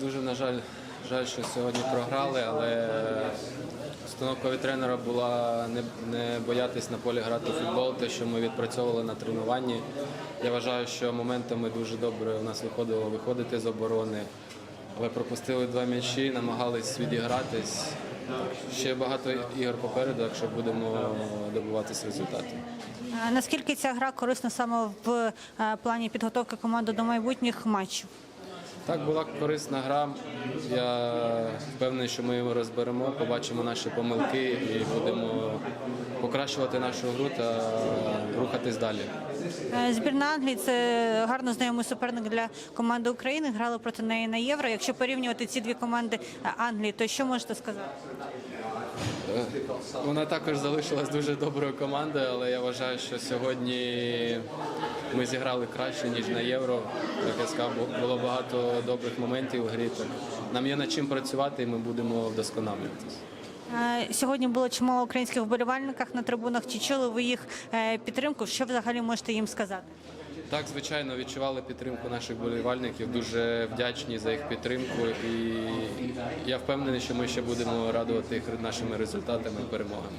Дуже на жаль, жаль, що сьогодні програли, але установка від тренера була не, не боятись на полі грати в футбол, те, що ми відпрацьовували на тренуванні. Я вважаю, що моментами дуже добре у нас виходило виходити з оборони, але пропустили два м'ячі, намагались відігратись. Ще багато ігор попереду, якщо будемо добиватись результатів. Наскільки ця гра корисна саме в е, плані підготовки команди до майбутніх матчів? Так, була корисна гра. Я впевнений, що ми його розберемо, побачимо наші помилки і будемо покращувати нашу гру та рухатись далі. Е, Збірна Англії це гарно знайомий суперник для команди України. Грали проти неї на євро. Якщо порівнювати ці дві команди е, Англії, то що можете сказати? Вона також залишилась дуже доброю командою, але я вважаю, що сьогодні ми зіграли краще, ніж на євро. Як я сказав, було багато добрих моментів у грі. Так Нам є над чим працювати і ми будемо вдосконалюватися. Е, Сьогодні було чимало українських вболівальників на трибунах. Чи чули ви їх е, підтримку? Що взагалі можете їм сказати? Так, звичайно, відчували підтримку наших болівальників. Дуже вдячні за їх підтримку. І я впевнений, що ми ще будемо радувати їх нашими результатами і перемогами.